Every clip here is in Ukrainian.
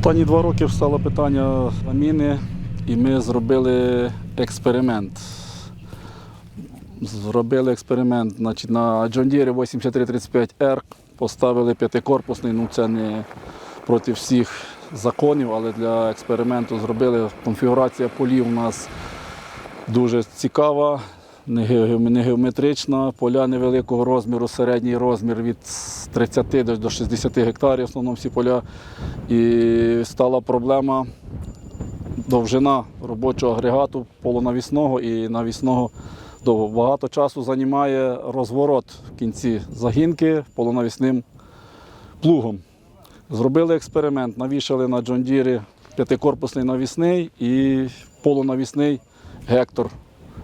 Останні два роки встало питання заміни, і ми зробили експеримент. Зробили експеримент значить, на John Deere 8335R, поставили п'ятикорпусний, ну це не проти всіх законів, але для експерименту зробили. Конфігурація полів у нас дуже цікава, не геометрична, поля невеликого розміру, середній розмір від 30 до- до 60 гектарів, основному всі поля. І стала проблема довжина робочого агрегату полунавісного і навісного довго. Багато часу займає розворот в кінці загінки полунавісним плугом. Зробили експеримент, навішали на Deere п'ятикорпусний навісний і полунавісний гектор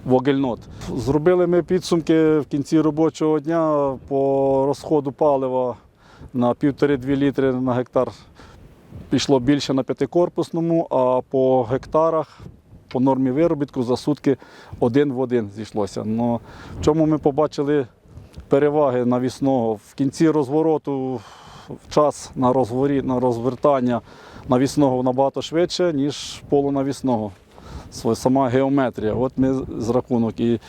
Вогельнот. Зробили ми підсумки в кінці робочого дня по розходу палива на 1,5-2 літри на гектар пішло більше на п'ятикорпусному, а по гектарах по нормі виробітку за сутки один в один зійшлося. Но в чому ми побачили переваги навісного? В кінці розвороту час на, розворі, на розвертання навісного набагато швидше, ніж полунавісного. Сама геометрія. От ми з рахунок. І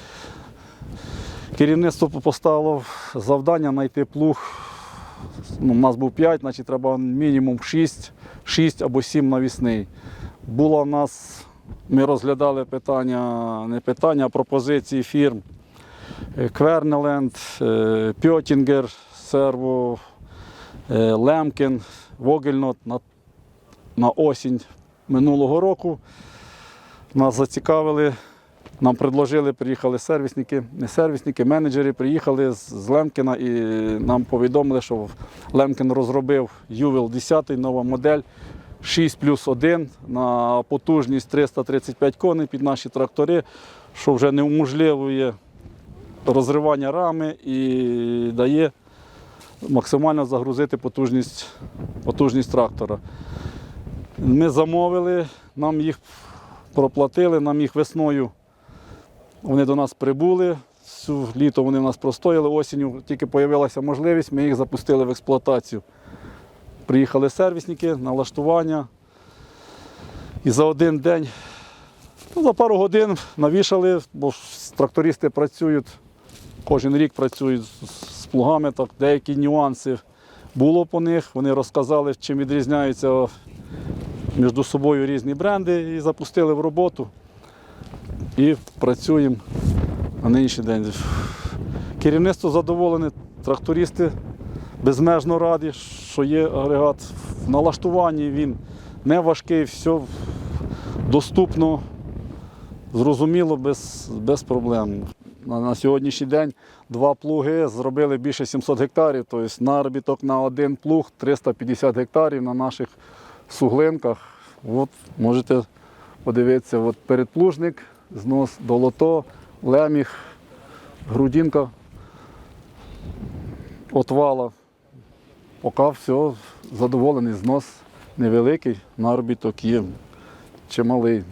керівництво поставило завдання знайти плуг ну, у нас був 5, значить треба мінімум 6, 6 або 7 навісний. Було в нас, ми розглядали питання, не питання, а пропозиції фірм. Е, Квернеленд, е, Пьотінгер, Серво, е, Лемкін, Вогельнот на, на осінь минулого року. Нас зацікавили. Нам предложили, приїхали сервісники, не сервісники, менеджери приїхали з, Лемкіна і нам повідомили, що Лемкін розробив Ювел 10, нова модель 6 плюс 1 на потужність 335 коней під наші трактори, що вже не уможливує розривання рами і дає максимально загрузити потужність, потужність трактора. Ми замовили, нам їх проплатили, нам їх весною вони до нас прибули. Всю літо вони в нас простояли. Осінню тільки з'явилася можливість, ми їх запустили в експлуатацію. Приїхали сервісники, налаштування. І за один день, ну, за пару годин навішали, бо трактористи працюють, кожен рік працюють з- плугами, так, деякі нюанси було по них. Вони розказали, чим відрізняються між собою різні бренди і запустили в роботу і працюємо на нинішній день. Керівництво задоволене, трактористи безмежно раді, що є агрегат в налаштуванні, він не важкий, все доступно, зрозуміло, без, без проблем. На, сьогоднішній день два плуги зробили більше 700 гектарів, тобто наробіток на один плуг 350 гектарів на наших суглинках. От можете подивитися, от передплужник, знос долото, леміг, грудинка, отвала. Поки все задоволений, знос невеликий, наробіток є чималий.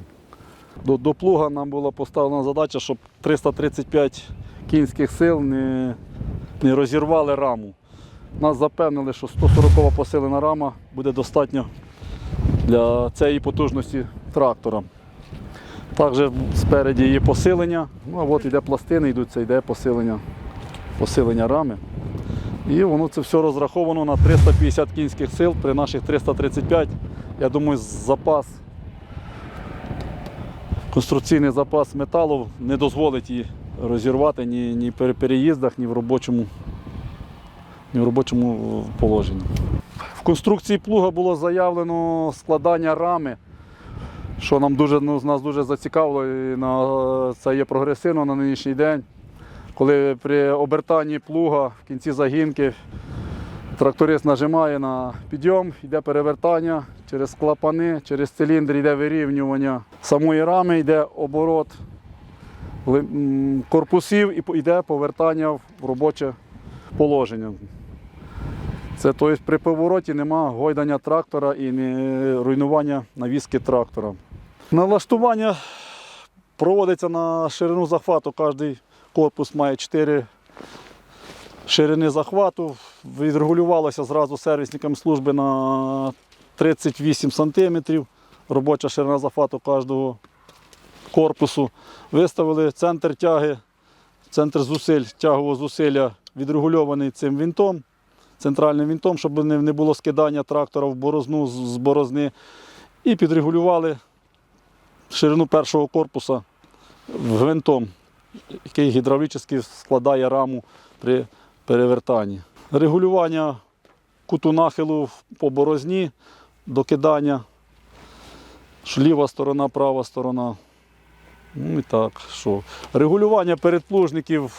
До, до плуга нам була поставлена задача, щоб 335 кінських сил не, не розірвали раму. Нас запевнили, що 140 посилена рама буде достатньо для цієї потужності трактора. Також спереді є посилення. Ну, а от йде пластини, йдуть, це йде посилення, посилення рами. І воно це все розраховано на 350 кінських сил при наших 335. Я думаю, запас, конструкційний запас металу не дозволить її розірвати ні, ні при переїздах, ні в робочому, ні в робочому положенні. Конструкції плуга було заявлено складання рами, що нам дуже, ну, нас дуже зацікавило. І на, це є прогресивно на нинішній день. Коли при обертанні плуга в кінці загінки тракторист нажимає на підйом, йде перевертання через клапани, через циліндр йде вирівнювання самої рами, йде оборот корпусів і йде повертання в робоче положення. Це тобто при повороті нема гойдання трактора і не руйнування навіски трактора. Налаштування проводиться на ширину захвату. Кожний корпус має 4 ширини захвату. Відрегулювалося зразу сервісникам служби на 38 см, робоча ширина захвату кожного корпусу. Виставили центр тяги, центр зусиль, тягового зусилля відрегульований цим вінтом, центральним вінтом, щоб не, було скидання трактора в борозну з, борозни. І підрегулювали ширину першого корпуса гвинтом, який гідравлічно складає раму при перевертанні. Регулювання куту нахилу по борозні, докидання, що ліва сторона, права сторона. Ну і так, що. Регулювання передплужників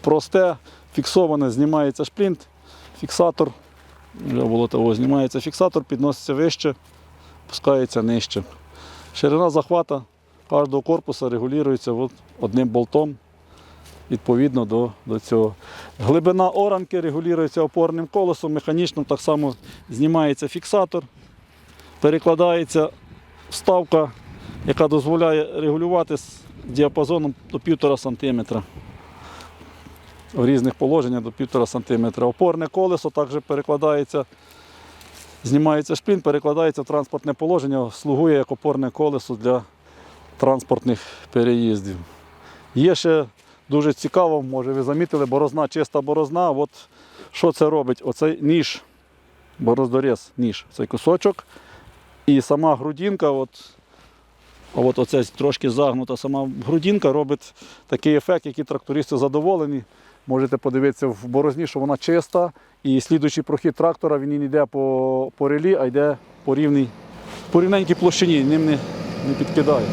просте, фіксоване, знімається шплінт, фіксатор. Було того, знімається фіксатор, підноситься вище, пускається нижче. Ширина захвата кожного корпуса регулюється от одним болтом відповідно до, до цього. Глибина оранки регулюється опорним колесом, механічно так само знімається фіксатор, перекладається вставка, яка дозволяє регулювати з діапазоном до 1,5 см. В різних положеннях до 1,5 см. Опорне колесо також перекладається, знімається шпін, перекладається в транспортне положення, слугує як опорне колесо для транспортних переїздів. Є ще дуже цікаво, може ви замітили, борозна, чиста борозна. От що це робить? Оцей ніж, бороздоріз, ніж, цей кусочок. І сама грудинка, от, от оце трошки загнута сама грудинка робить такий ефект, який трактористи задоволені. Можете подивитися в борозні, що вона чиста, і слідуючий прохід трактора він не йде по, по релі, а йде по рівній, по рівненькій площині, ним не, не підкидає.